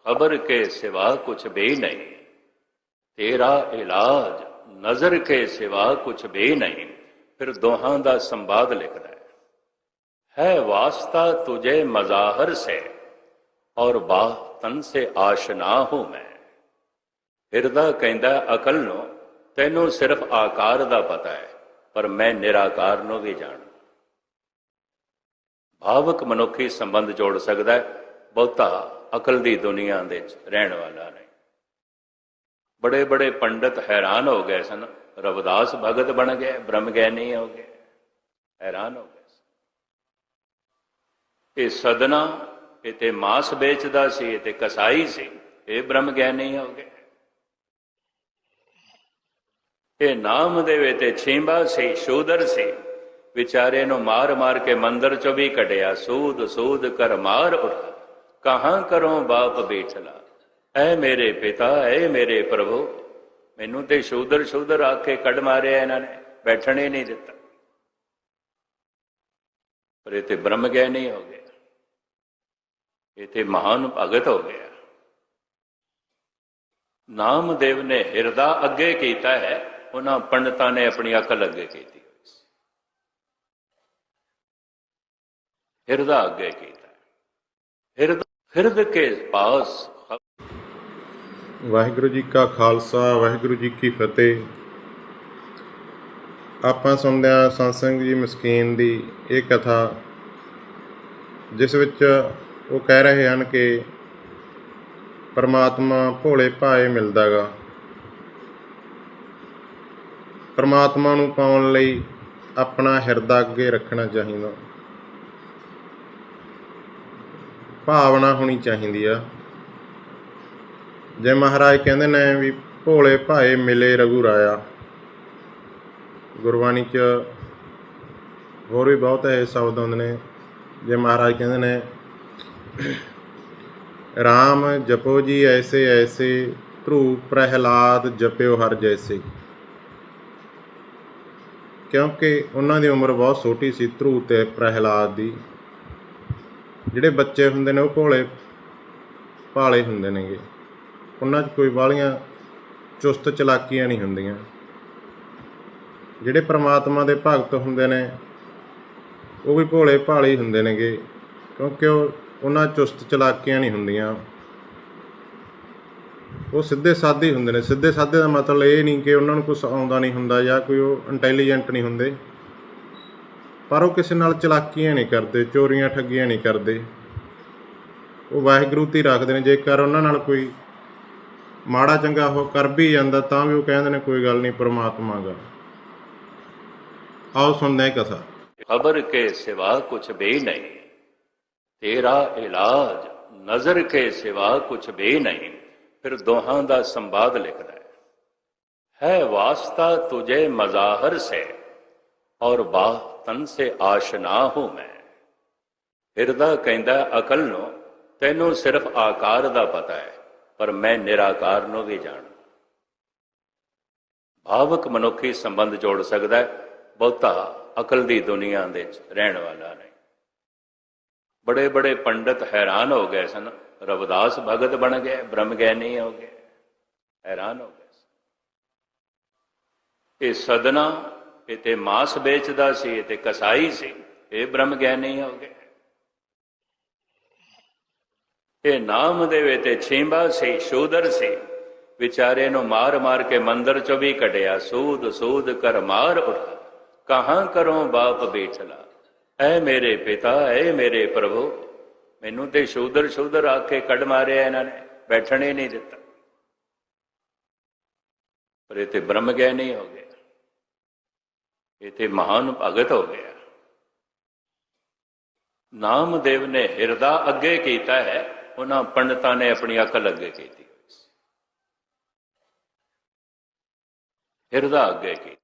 खबर के सिवा कुछ भी नहीं तेरा इलाज नजर के सिवा कुछ भी नहीं फिर दोहां ਦਾ ਸੰਵਾਦ ਲਿਖਦਾ ਹੈ है वास्ता तुझे मजाहर से और बातन से आशना हूं मैं ਹਿਰਦਾ ਕਹਿੰਦਾ ਅਕਲ ਨੂੰ ਤੈਨੂੰ ਸਿਰਫ ਆਕਾਰ ਦਾ ਪਤਾ ਹੈ ਪਰ ਮੈਂ ਨਿਰਾਕਾਰ ਨੂੰ ਵੀ ਜਾਣਦਾ ਭਾਵਕ ਮਨੁੱਖੀ ਸੰਬੰਧ ਜੋੜ ਸਕਦਾ ਹੈ ਬਹੁਤਾ ਅਕਲ ਦੀ ਦੁਨੀਆ ਦੇ ਰਹਿਣ ਵਾਲਾ ਨਹੀਂ। ਬੜੇ ਬੜੇ ਪੰਡਤ ਹੈਰਾਨ ਹੋ ਗਏ ਸਨ। ਰਵਿਦਾਸ ਭਗਤ ਬਣ ਗਏ ਬ੍ਰਹਮ ਗਿਆਨੀ ਹੋ ਗਏ। ਹੈਰਾਨ ਹੋ ਗਏ ਇਹ ਸਦਨਾ, ਇਹ ਤੇ ਮਾਸ ਵੇਚਦਾ ਸੀ, ਇਹ ਤੇ ਕਸਾਈ ਸੀ, ਇਹ ਬ੍ਰਹਮ ਗਿਆਨੀ ਹੋ ਗਏ। ਇਹ ਨਾਮ ਦੇ ਤੇ ਛੀਂਬਾ ਸੀ, ਸ਼ੂਦਰ ਸੀ। ਵਿਚਾਰੇ ਨੂੰ ਮਾਰ ਮਾਰ ਕੇ ਮੰਦਰ ਚੋਂ ਵੀ ਕੱਢਿਆ। ਸੂਦ ਸੂਦ ਕਰ ਮਾਰ ਉਠਾ ਕਹਾਂ ਕਰੋ ਬਾਪ ਬੇਟਲਾ ਐ ਮੇਰੇ ਪਿਤਾ, ਐ ਮੇਰੇ ਪ੍ਰਭੂ। ਮੈਨੂੰ ਤੇ ਸ਼ੂਦਰ ਸ਼ੂਦਰ ਆਖੇ ਕੱਢ ਮਾਰਿਆ ਇਹਨਾਂ ਨੇ, ਬੈਠਣ ਨਹੀਂ ਦਿੱਤਾ। ਪਰ ਇਹ ਤੇ ਬ੍ਰਹਮ ਗਿਆਨੀ ਹੋ ਗਿਆ। ਇਹ ਤੇ ਮਹਾਨ ਭਗਤ ਹੋ ਗਿਆ। ਨਾਮਦੇਵ ਨੇ ਹਿਰਦਾ ਅੱਗੇ ਕੀਤਾ ਹੈ, ਉਹਨਾਂ ਪੰਡਤਾਂ ਨੇ ਆਪਣੀ ਅਕਲ ਅੱਗੇ ਕੀਤੀ ਹਿਰਦਾ ਅੱਗੇ ਕੀਤਾ ਹਿਰਦਾ ਹਿਰਦ ਕੇ ਪਾਸ। ਵਾਹਿਗੁਰੂ ਜੀ ਕਾ ਖਾਲਸਾ, ਵਾਹਿਗੁਰੂ ਜੀ ਕੀ ਫਤਿਹ। ਆਪਾਂ ਸੁਣਦੇ ਹਾਂ ਸੰਸੰਗ ਜੀ ਮਸਕੀਨ ਦੀ ਇਹ ਕਥਾ, ਜਿਸ ਵਿੱਚ ਉਹ ਕਹਿ ਰਹੇ ਹਨ ਕਿ ਪਰਮਾਤਮਾ ਭੋਲੇ ਭਾਏ ਮਿਲਦਾਗਾ। ਪਰਮਾਤਮਾ ਨੂੰ ਪਾਉਣ ਲਈ ਆਪਣਾ ਹਿਰਦਾ ਅੱਗੇ ਰੱਖਣਾ ਚਾਹੀਦਾ। ਭਾਵਨਾ ਹੋਣੀ ਚਾਹੀਦੀ ਆ। ਜੇ ਮਹਾਰਾਜ ਕਹਿੰਦੇ ਨੇ ਵੀ ਭੋਲੇ ਭਾਏ ਮਿਲੇ ਰਘੂ ਰਾਇਆ, ਗੁਰਬਾਣੀ ਚ ਹੋਰ ਵੀ ਬਹੁਤ ਇਹ ਸ਼ਬਦ ਹੁੰਦੇ ਨੇ। ਜੇ ਮਹਾਰਾਜ ਕਹਿੰਦੇ ਨੇ RAM ਜਪੋ ਜੀ ਐਸੇ ਐਸੇ, ਧਰੂ ਪ੍ਰਹਿਲਾਦ ਜਪਿਓ ਹਰ ਜੈਸੇ। ਕਿਉਂਕਿ ਉਹਨਾਂ ਦੀ ਉਮਰ ਬਹੁਤ ਛੋਟੀ ਸੀ, ਧਰੂ ਤੇ ਪ੍ਰਹਿਲਾਦ ਦੀ। ਜਿਹੜੇ ਬੱਚੇ ਹੁੰਦੇ ਨੇ ਉਹ ਭੋਲੇ ਭਾਲੇ ਹੁੰਦੇ ਨੇਗੇ। ਉਹਨਾਂ 'ਚ ਕੋਈ ਬਾਹਲੀਆਂ ਚੁਸਤ ਚਲਾਕੀਆਂ ਨਹੀਂ ਹੁੰਦੀਆਂ। ਜਿਹੜੇ ਪ੍ਰਮਾਤਮਾ ਦੇ ਭਗਤ ਹੁੰਦੇ ਨੇ, ਉਹ ਵੀ ਭੋਲੇ ਭਾਲੇ ਹੁੰਦੇ ਨੇਗੇ, ਕਿਉਂਕਿ ਉਹ ਉਹਨਾਂ ਚੁਸਤ ਚਲਾਕੀਆਂ ਨਹੀਂ ਹੁੰਦੀਆਂ। ਉਹ ਸਿੱਧੇ ਸਾਦੇ ਹੁੰਦੇ ਨੇ। ਸਿੱਧੇ ਸਾਦੇ ਦਾ ਮਤਲਬ ਇਹ ਨਹੀਂ ਕਿ ਉਹਨਾਂ ਨੂੰ ਕੁਝ ਆਉਂਦਾ ਨਹੀਂ ਹੁੰਦਾ ਜਾਂ ਕੋਈ ਉਹ ਇੰਟੈਲੀਜੈਂਟ ਨਹੀਂ ਹੁੰਦੇ। ਪਰ ਉਹ ਕਿਸੇ ਨਾਲ ਚਲਾਕੀਆਂ ਨਹੀਂ ਕਰਦੇ, ਚੋਰੀਆਂ ਠੱਗੀਆਂ ਨਹੀਂ ਕਰਦੇ। ਉਹ ਵਾਹਿਗੁਰੂ ਤੇ ਰੱਖਦੇ ਨੇ, ਜੇਕਰ ਉਹਨਾਂ ਨਾਲ ਕੋਈ ਮਾੜਾ ਚੰਗਾ ਹੋ ਕਰ ਵੀ ਜਾਂਦਾ, ਤਾਂ ਵੀ ਉਹ ਕਹਿੰਦੇ ਨੇ ਕੋਈ ਗੱਲ ਨਹੀਂ, ਪਰਮਾਤਮਾ ਦਾ। ਆਓ ਸੁਣਦੇ ਹਾਂ ਕਥਾ ਖਬਰ ਕੇ ਸਿਵਾ ਕੁਛ ਬੇ ਨਹੀਂ, ਤੇਰਾ ਇਲਾਜ ਨਜ਼ਰ ਕੇ ਸਿਵਾ ਕੁਛ ਬੇ ਨਹੀਂ, ਫਿਰ ਦੋਹਾਂ ਦਾ ਸੰਵਾਦ ਲਿਖਦਾ ਹੈ। ਹੈ ਵਾਸਤਾ ਤੁਝੇ ਮਜ਼ਾਹਰ ਸੇ ਔਰ ਬਾਹ ਤਨ ਸੇ ਆਸ਼ਨਾ ਹੂੰ ਮੈਂ। ਹਿਰਦਾ ਕਹਿੰਦਾ, ਅਕਲ ਨੂੰ, ਤੈਨੂੰ ਸਿਰਫ ਆਕਾਰ ਦਾ ਪਤਾ ਹੈ, ਪਰ ਮੈਂ ਨਿਰਾਕਾਰ ਨੂੰ ਵੀ ਜਾਣ। ਭਾਵਕ ਮਨੁੱਖੀ ਸੰਬੰਧ ਜੋੜ ਸਕਦਾ ਬਹੁਤਾ ਅਕਲ ਦੀ ਦੁਨੀਆ ਦੇ ਵਿੱਚ ਰਹਿਣ ਵਾਲਾ ਨਹੀਂ। ਬੜੇ ਬੜੇ ਪੰਡਤ ਹੈਰਾਨ ਹੋ ਗਏ ਸਨ, ਰਵਦਾਸ ਭਗਤ ਬਣ ਗਏ ਬ੍ਰਹਮ ਗਿਆਨੀ ਹੋ ਗਏ, ਹੈਰਾਨ ਹੋ ਗਏ ਇਹ ਸਦਨਾ ਇਹ ਤੇ ਮਾਸ ਵੇਚਦਾ ਸੀ ਇਹ ਤੇ ਕਸਾਈ ਸੀ। ਇਹ ਬ੍ਰਹਮ ਗਿਆਨੀ ਹੋ ਗਏ। ਇਹ ਨਾਮ ਦੇ ਵੇ ਤੇ ਛੀਂਬਾ ਸੀ, ਸ਼ੂਦਰ ਸੀ। ਵਿਚਾਰੇ ਨੂੰ ਮਾਰ ਮਾਰ ਕੇ ਮੰਦਰ ਚੋਂ ਵੀ ਕੱਢਿਆ। ਸੂਦ ਸੂਦ ਕਰ ਮਾਰ ਉਠਾ। ਕਹਾਂ ਕਰੋ ਬਾਪ ਬੇਟਲਾ ਐ ਮੇਰੇ ਪਿਤਾ, ਐ ਮੇਰੇ ਪ੍ਰਭੂ। ਮੈਨੂੰ ਤੇ ਸ਼ੂਦਰ ਸ਼ੂਦਰ ਕੇ ਕੱਢ ਮਾਰਿਆ ਇਹਨਾਂ ਨੇ। ਬੈਠਣ ਹੀ ਨਹੀਂ ਦਿੱਤਾ। ਪਰ ਇਹ ਤੇ ਬ੍ਰਹਮ ਗਿਆਨੀ ਹੋ ਗਿਆ ਇਹ ਤੇ ਮਹਾਨ ਭਗਤ ਹੋ ਗਿਆ। ਨਾਮਦੇਵ ਨੇ ਹਿਰਦਾ ਅੱਗੇ ਕੀਤਾ ਹੈ, ਉਹਨਾਂ ਪੰਡਤਾਂ ਨੇ ਆਪਣੀ ਅਕਲ ਅੱਗੇ ਕੀਤੀ। ਹਿਰਦਾ ਅੱਗੇ ਕੀਤੀ।